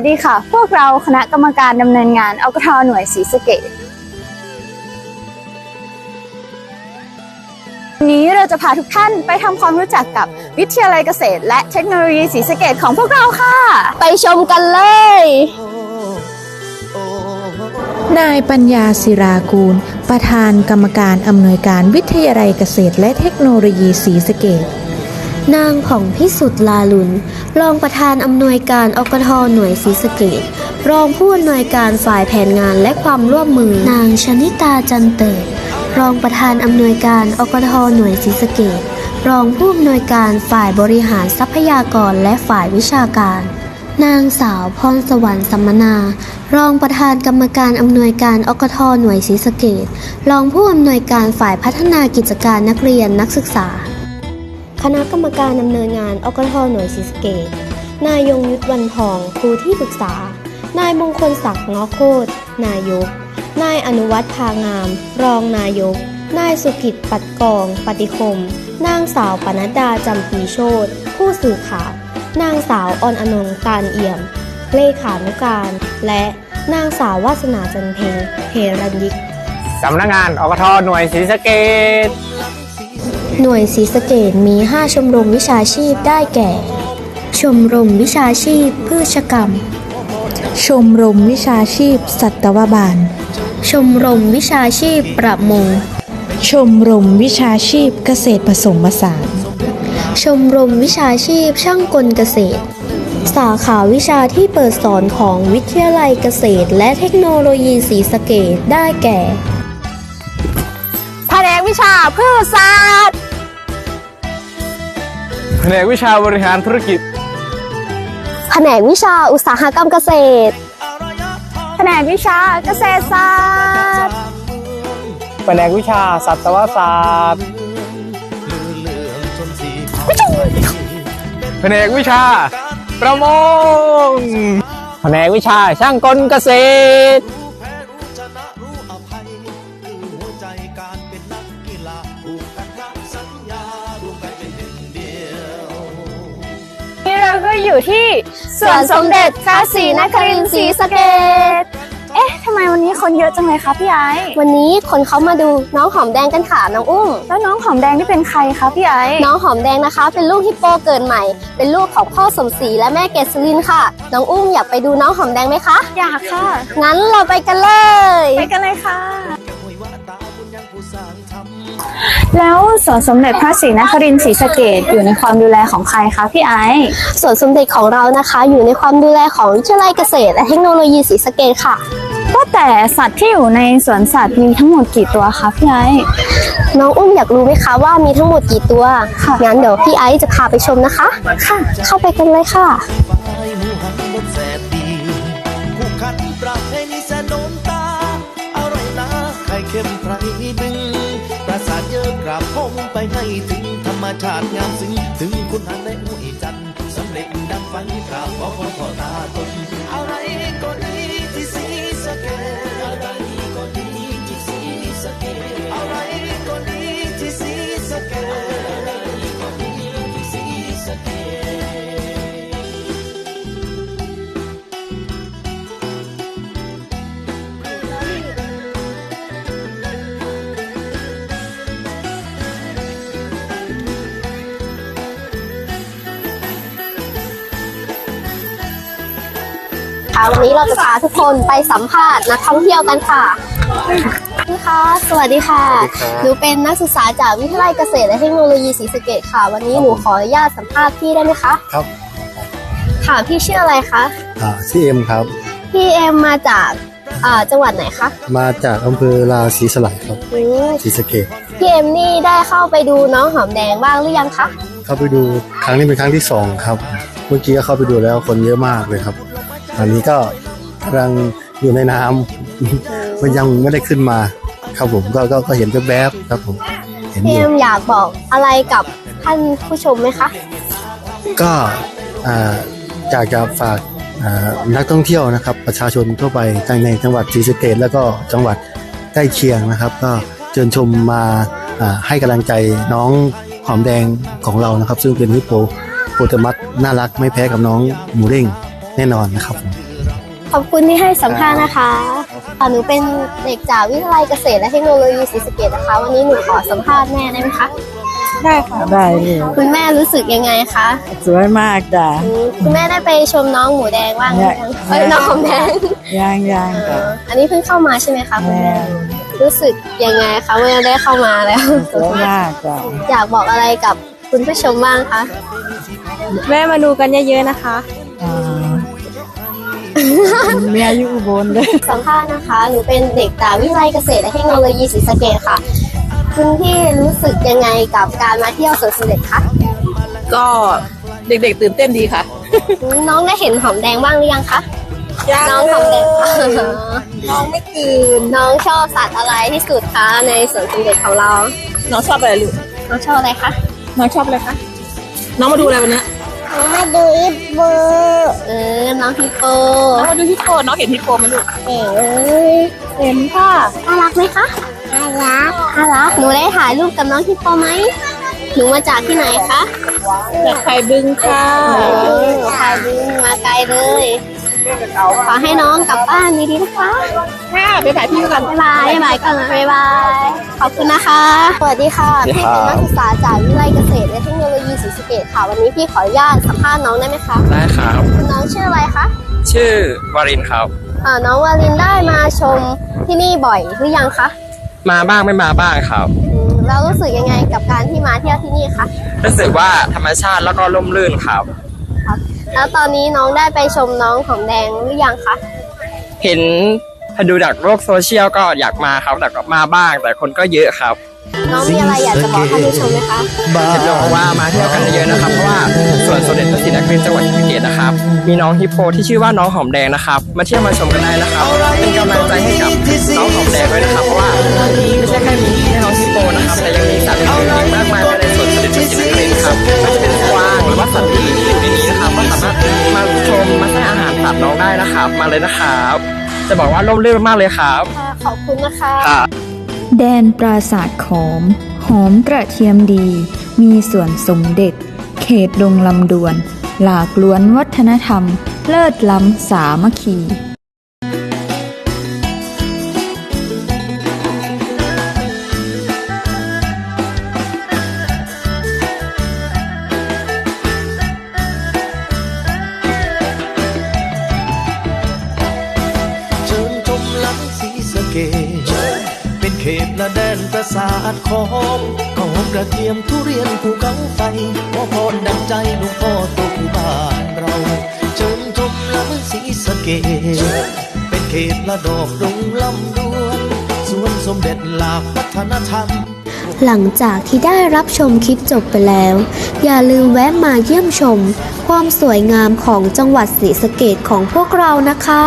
วัสดีค่ะ พวกเราคณะกรรมการดำเนินงานอกทหน่วยศรีสะเกษวันนี้เราจะพาทุกท่านไปทำความรู้จักกับวิทยาลัยเกษตร และเทคโนโลยีศรีสะเกษของพวกเราค่ะ ไปชมกันเลย นายปัญญาศิรากูล ประธานกรรมการอำนวยการวิทยาลัยเกษตร และเทคโนโลยีศรีสะเกษ นางผ่องพิสุทธิ์ลาลุน รองประธานอำนวยการอกทหน่วยศรีสเกดรองผู้อำนวยการฝ่ายแผนงานและความร่วมมือ นางชนิตาจันเติดรองประธานอำนวยการอกทหน่วยศรีสเกดรองผู้อำนวยการฝ่ายบริหารทรัพยากรและฝ่ายวิชาการ นางสาวพรสวรรค์สัมมนา รองประธานกรรมการอำนวยการอกทหน่วยศรีสเกดรองผู้อำนวยการฝ่ายพัฒนากิจการนักเรียนนักศึกษา คณะกรรมการดำเนินงานอกทหน่วยศรีสเกต นายยงยุทธวันทองครูที่ปรึกษา นายมงคลศักดิ์งอโคตรนายก นายอนุวัฒน์พางาม รองนายก นายสุกิจปัดกอง ปฏิคม นางสาวปนัดดาจำปีโชตผู้สื่อข่าว นางสาวออนอนงตาลเอี่ยม เลขานุการ และนางสาววาสนาจันเพงเฮรัญยิกสำนักงานอกทหน่วยศรีสะเกด หน่วยศรีสะเกดมี 5 ชมรมวิชาชีพได้แก่ ชมรมวิชาชีพพืชกรรม ชมรมวิชาชีพ สัตวบาล ชมรมวิชาชีพประมง ชมรมวิชาชีพเกษตรผสมผสาน ชมรมวิชาชีพช่างกลเกษตร สาขาวิชาที่เปิดสอนของวิทยาลัยเกษตร และเทคโนโลยีศรีสะเกดได้แก่แผนกวิชาพืชศาสตร์ นกวิชาบริหารธุรกิจ แผนกวิชาอุตสาหกรรมเกษตร แผนกวิชาเกษตรศาสตร์ แผนกวิชาสัตวศาสตร์ แผนกวิชา ประมง แผนกวิชาช่างกลเกษตร อยู่ที่สวนสมเด็จพระศรีนครินทร์ศรีสะเกษเอ๊ะทำไมวันนี้คนเยอะจังเลยคะพี่ไอซ์วันนี้คนเขามาดูน้องหอมแดงกันค่ะน้องอุ้ม แล้วน้องหอมแดงนี่เป็นใครคะพี่ไอซ์น้องหอมแดงนะคะ เป็นลูกฮิปโปเกิดใหม่ เป็นลูกของพ่อสมศรีและแม่เกศรินค่ะ น้องอุ้มอยากไปดูน้องหอมแดงไหมคะ อยากค่ะ งั้นเราไปกันเลย ไปกันเลยค่ะ แล้วสวนสมเด็จพระศรีนครินทร์ศรีสะเกษอยู่ในความดูแลของใครคะพี่ไอซ์สวนสมเด็จของเรานะคะ อยู่ในความดูแลของวิทยาลัยเกษตร และเทคโนโลยีศรีสะเกดค่ะว่าแต่สัตว์ที่อยู่ในสวนสัตว์มีทั้งหมดกี่ตัวคะพี่ไอซ์น้องอุ้มอยากรู้ไหมคะว่ามีทั้งหมดกี่ตัวค่ะงั้นเดี๋ยวพี่ไอซ์จะพาไปชมนะคะ ค่ะ เข้าไปกันเลยค่ะไหมูหันบนแสนดีคู่ขันประเพณีแสนโดนตาอร่อยนะไข่เค็มไพรดึงประ สาดเยอะกราบพงไปให้ถึงธรรมชาติงามซึ้งถึงคุณหันในห้วยจันทร์สำเร็จดังฝันกราบขอพรพ่อตาตนอะไรก็ดี วันนี้เราจะพาทุกคนไปสัมภาษณ์นักท่องเที่ยวกันค่ะพี่คะสวัสดีค่ะ หนูเป็นนักศึกษาจากวิทยาลัยเกษตรและเทคโนโลยีศรีสะเกษค่ะ วันนี้หนูขออนุญาตสัมภาษณ์พี่ได้ไหมคะ ครับ ค่ะ พี่ชื่ออะไรคะ อ่าชื่อเอ็มครับ พี่เอ็มมาจากอ่าจังหวัดไหนคะ มาจากอำเภอลาวศรีสลายครับอืมศรีสะเกดพี่เอ็มนี่ได้เข้าไปดูน้องหอมแดงบ้างหรือยังคะ เข้าไปดูครั้งนี้เป็นครั้งที่สองครับ เมื่อกี้ก็เข้าไปดูแล้วคนเยอะมากเลยครับ อันนี้ก็กำลังอยู่ในน้ำมันยังไม่ได้ขึ้นมา ครับผมก็ก็ก็เห็นแวบๆครับผม เห็นอพี่ยู่เอ็มอยากบอกอะไรกับท่านผู้ชมไหมคะ ก็อ่าอยากจะฝากอ่านักท่องเที่ยวนะครับ ประชาชนทั่วไปในในจังหวัดศรีสะเกดแล้วก็จังหวัดใกล้เคียงนะครับ ก็เชิญชมมาอ่าให้กำลังใจน้องหอมแดงของเรานะครับ ซึ่งเป็นฮิปโปโปเตมัสน่ารักไม่แพ้กับน้องหมูเร่ง แน่นอนนะครับผมขอบคุณที่ให้สัมภาษณ์นะคะอ่าหนูเป็นเด็กจากวิทยาลัยเกษตรและเทคโนโลยีศรีสะเกษนะคะ วันนี้หนูขอสัมภาษณ์แม่ได้ไหมคะ ได้ค่ะได้เลยคุณแม่รู้สึกยังไงคะสวยมากจ้ะอืมคุณแม่ได้ไปชมน้องหมูแดงบ้างหรือยังเอ้ยน้องหอมแดงย่างย่างเอจ้ะออันนี้เพิ่งเข้ามาใช่ไหมคะคุณแม่แม่รู้สึกยังไงคะเมื่อได้เข้ามาแล้วสวยมากจ้ะอยากบอกอะไรกับคุณผู้ชมบ้างคะแม่มาดูกันเยอะๆนะคะอ่า เมียอยู่อุบลเลยสัมภาษณ์นะคะหนูเป็นเด็กจากวิทยาลัยเกษตรและเทคโนโลยีศรีสะเกษค่ะ คุณพี่รู้สึกยังไงกับการมาเที่ยวสวนสมเด็จคะก็เด็กๆตื่นเต้นดีค่ะ น้องได้เห็นหอมแดงบ้างหรือยังคะน้องหอมแดงน้องไม่ตื่นน้องชอบสัตว์อะไรที่สุดคะในสวนสมเด็จของเรา น้องชอบอะไรลูกน้องชอบอะไรคะน้องชอบอะไรคะน้องมาดูอะไรวันเนี้ย มาดูอิปโปเออ น้องฮิปโปน้องมาดูฮิปโปน้องเห็นฮิปโปไหมลูกเอ๋เห็นค่ะน่ารักไหมคะน่ารักน่ารักหนูได้ถ่ายรูปกับน้องฮิปโปไหมหนูมาจากที่ไหนคะจากไข่บึงค่ะเออถ่ายรูปมาไกลเลยขอให้น้องกลับบ้านดีๆนะคะค่ะไปถ่ายพี่กันบ๊ายบายบ๊ายบายก่อนนะบ๊ายบายขอบคุณนะคะสวัสดีค่ะพี่เป็นนักศึกษาจากวิทยาลัยเกษตรและเทคโนโลยี ศรีสะเกษค่ะ วันนี้พี่ขออนุญาตสัมภาษณ์น้องได้ไหมคะ ได้ครับคุณน้องชื่ออะไรคะชื่อวารินครับ อ่าน้องวาลินได้มาชมที่นี่บ่อยหรือยังคะมาบ้างไม่มาบ้างครับ อืมแล้วรู้สึกยังไงกับการที่มาเที่ยวที่นี่คะรู้สึกว่าธรรมชาติแล้วก็ร่มรื่นครับแล้วตอนนี้น้องได้ไปชมน้องหอมแดงหรือยังคะเห็นพอดูจากโลกโซเชียลก็อยากมาครับแต่ก็มาบ้างแต่คนก็เยอะครับ น้องมีอะไรอยากจะบอกท่านผู้ชมไหมคะบ้าอยากจะบอกว่ามาเที่ยวกันเยอะๆนะครับ เพราะว่าสวนสมเด็จพระศรีนครินทร์จังหวัดศรีสะเกษนะครับ มีน้องฮิปโปที่ชื่อว่าน้องหอมแดงนะครับ มาเที่ยวมาชมกันได้นะครับ เป็นกำลังใจให้กับน้องหอมแดงด้วยนะครับ เพราะว่าไม่ใช่แค่มีแค่น้องฮิปโปนะครับ แต่ยังมีสัตว์อื่นๆอีกมากมายภายในสวนสมเด็จพระศรีนครินทร์ครับไม่ว่าจะเป็นกวางหรือว่าสัตว์อื่นที่อยู่ในนี้นะครับก็สามารถมาชมมาให้อาหารสัตว์น้องได้นะครับ มาเลยนะครับ จะบอกว่าร่มรื่นมากเลยครับค่ะขอบคุณนะคะค่ะ แดนปราสาทขอม หอมกระเทียมดี มีส่วนสมเด็จ เขตดงลำดวน หลากล้วนวัฒนธรรม เลิศล้ำสามัคคี ประสาทของก็หอมกระเทียมทุเรียนภูเขาไฟขอพรดังใจหลวงพ่อตกบ้านเราเชิญชมหลังสีสะเกตเป็นเขตละดอกดงลำดวนสวนสมเด็จหลากวัฒนธรรมหลังจากที่ได้รับชมคลิปจบไปแล้ว อย่าลืมแวะมาเยี่ยมชม ความสวยงามของจังหวัดศรีสะเกษของพวกเรานะคะ